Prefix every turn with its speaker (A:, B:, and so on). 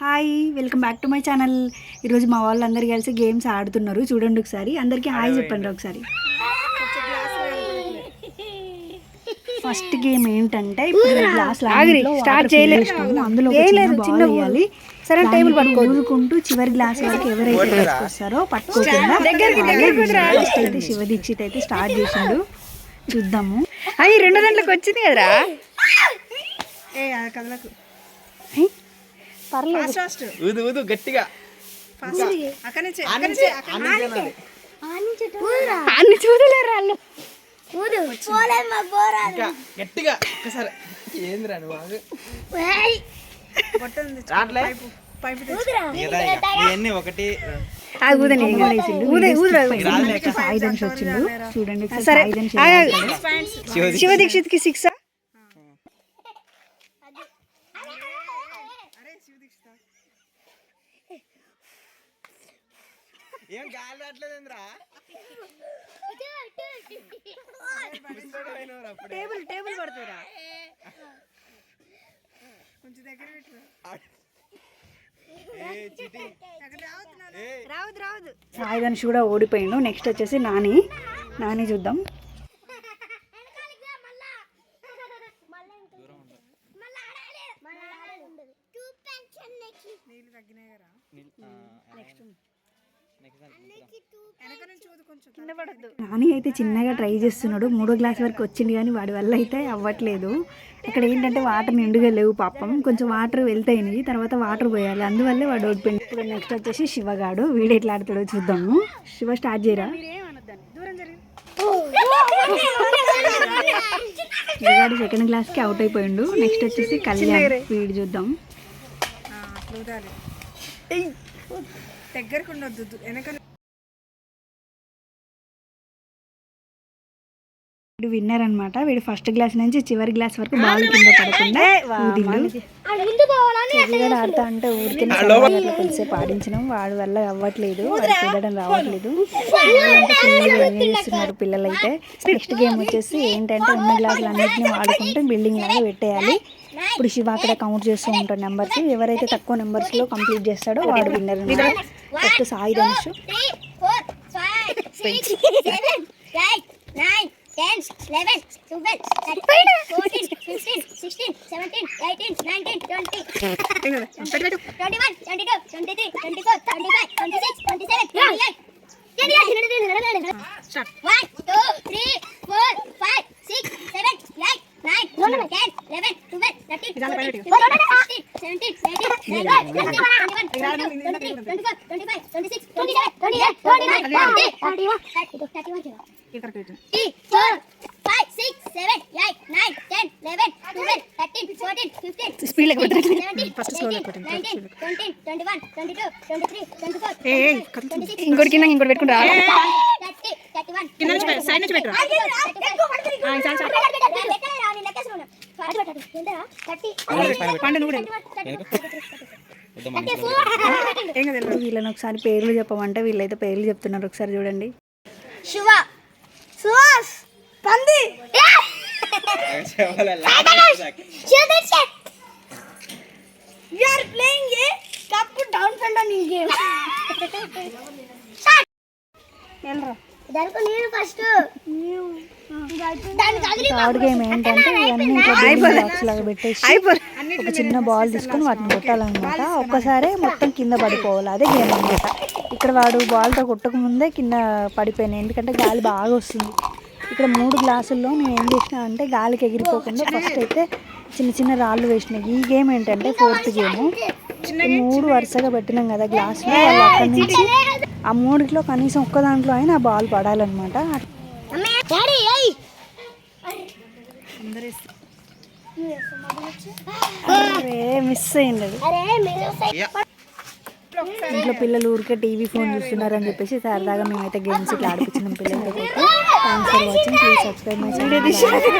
A: Hi welcome back to my channel. ఈరోజు మా వాళ్ళందరూ కలిసి గేమ్స్ ఆడుతున్నారు. చూడండి ఒకసారి. అందరికీ హాయ్ చెప్పండి ఒకసారి. ఫస్ట్ గేమ్ ఏంటంటే ఇప్పుడు గ్లాస్ స్టార్ట్ చేయలేదు. అందులో చిన్న వేయాలి. సరే టేబుల్ పట్టుకుంటూ చివరి గ్లాస్ వరకు ఎవరైతే తీసుకొస్తారో పట్టుకోకుండా అయితే శివ దీక్షిత్ అయితే స్టార్ట్ చేసిండు. చూద్దాము.
B: అయ్యి రెండు గంటలకు వచ్చింది కదరా?
A: ఏ కదలకు.
C: ఊదు ఊదు గట్టిగా.
B: అన్ని చూడలేరు వాళ్ళు.
C: గట్టిగా. ఒకసారి ఏందిరా నువ్వు. ఇవన్నీ ఒకటి
A: చూడండి
B: శివ దీక్షిత్. కి సిక్స్
C: ఏం గాలి రావట్లేదేంద్రా
B: టేబుల్ టేబుల్ పడుతుందా? రావద్దు రావద్దు
A: సాయి ధనుష్ కూడా ఓడిపోయిండు. నెక్స్ట్ వచ్చేసి నాని. నాని చూద్దాం.
B: పడద్దు
A: నాని అయితే చిన్నగా ట్రై చేస్తున్నాడు. మూడో గ్లాస్ వరకు వచ్చింది కానీ వాడి వల్ల అయితే అవ్వట్లేదు. ఇక్కడ ఏంటంటే వాటర్ నిండుగా లేవు పాపం. కొంచెం వాటర్ వెళ్తాయి తర్వాత వాటర్ పోయాలి. అందువల్లే వాడు ఓడిపోయింది ఇప్పుడు నెక్స్ట్ వచ్చేసి శివగాడు. వీడు ఎట్లా ఆడతాడో చూద్దాము. శివ స్టార్ట్ చేయరా? శివగాడు సెకండ్ గ్లాస్కి అవుట్ అయిపోయిండు. నెక్స్ట్ వచ్చేసి కళ్యాణ్. వీడు చూద్దాం.
B: దగ్గరకు ఉండొద్దు వెనక
A: వీడు విన్నర్ అనమాట వీడు ఫస్ట్ గ్లాస్ నుంచి చివరి గ్లాస్ వరకు బాల్ కింద పడకుండా ఆడుతా అంటే ఊరికే అట్లా కొద్దిసేపు వాడి వల్ల అవ్వట్లేదు వాడు చూడడం రావట్లేదు. చేస్తున్నారు పిల్లలైతే? నెక్స్ట్ గేమ్ వచ్చేసి ఏంటంటే ఉన్న గ్లాసులు అన్నింటినీ వాడుకుంటూ బిల్డింగ్ లాగా పెట్టేయాలి. ఇప్పుడు శివ అక్కడ కౌంట్ చేస్తూ ఉంటాడు నెంబర్స్ ఎవరైతే తక్కువ నెంబర్స్లో కంప్లీట్ చేస్తాడో వాడు winner first Sai Dhanush
D: six, seven,
B: ఇంకోటి కింద ఇంకోటి పెట్టుకుంటా
D: thirty, thirty-one,
B: కింద నుంచి పెట్టు, side నుంచి పెట్టు. పండు నువ్వు ఏం కదా
A: వీళ్ళని ఒకసారి పేర్లు చెప్పమంటే వీళ్ళైతే పేర్లు చెప్తున్నారు. ఒకసారి చూడండి.
D: శివ సుహాస్ పంది. You are
A: థర్డ్ గేమ్ ఏంటంటే ఇవన్నీ ఇట్లా బిల్డింగ్ బాక్స్ లాగా పెట్టేసి ఒక చిన్న బాల్ తీసుకొని వాటిని కొట్టాలన్నమాట. ఒక్కసారి మొత్తం కింద పడిపోవాలి. అదే గేమ్ అన్నమాట. ఇక్కడ వాడు బాల్తో కొట్టక ముందే కింద పడిపోయినాయి. ఎందుకంటే గాలి బాగా వస్తుంది. ఇక్కడ మూడు గ్లాసుల్లో నేను ఏం చేసిన అంటే గాలికి ఎగిరిపోకుండా ఫస్ట్ అయితే చిన్న చిన్న రాళ్ళు వేసినాయి. ఈ గేమ్ ఏంటంటే ఫోర్త్ గేమ్ మూడు వరుసగా పెట్టినాం కదా గ్లాసులు వాళ్ళు అక్కడి నుంచి ఆ మూడిట్లో కనీసం ఒక్క దాంట్లో అయినా ఆ బాల్ పడాలన్నమాట.
D: డాడీ ఏయ్!
A: అరే మిస్ అయింది. అది
D: అరే మీరు
A: ఇంట్లో పిల్లలు ఊరికే టీవీ ఫోన్ చూస్తున్నారని చెప్పేసి సరదాగా మేమైతే గేమ్స్ ఇట్లా ఆడిపించినాం పిల్లలకి thanks for watching please subscribe my channel